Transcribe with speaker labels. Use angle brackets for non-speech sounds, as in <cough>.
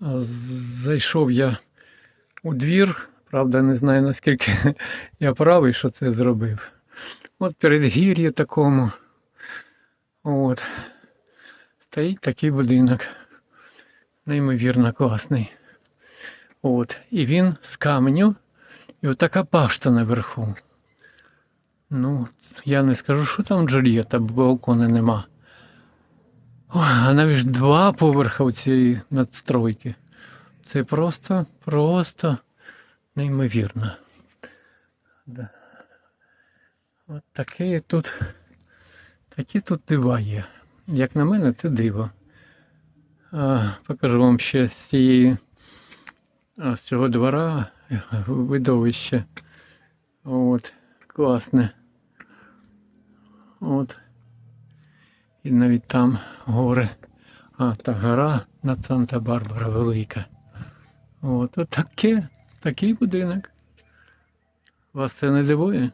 Speaker 1: Зайшов я у двір, правда, не знаю наскільки <laughs> я правий, що це зробив. От передгір'я такому. От. Стоїть такий будинок. Неймовірно класний. От. І він з каменю, і отака пашта наверху. Ну, я не скажу, що там Джульєта, бо балкона нема. Ой, а навіть два поверха у цієї надстройки. Це просто, просто неймовірно. Да. От таке тут, такі тут дива є. Як на мене, це диво. А, покажу вам ще з цієї з цього двора е, видовище. От, класне. От. І навіть там гори. А, та гора над Санта-Барбара велика. От, от таке, такий будинок. Вас це не дивує?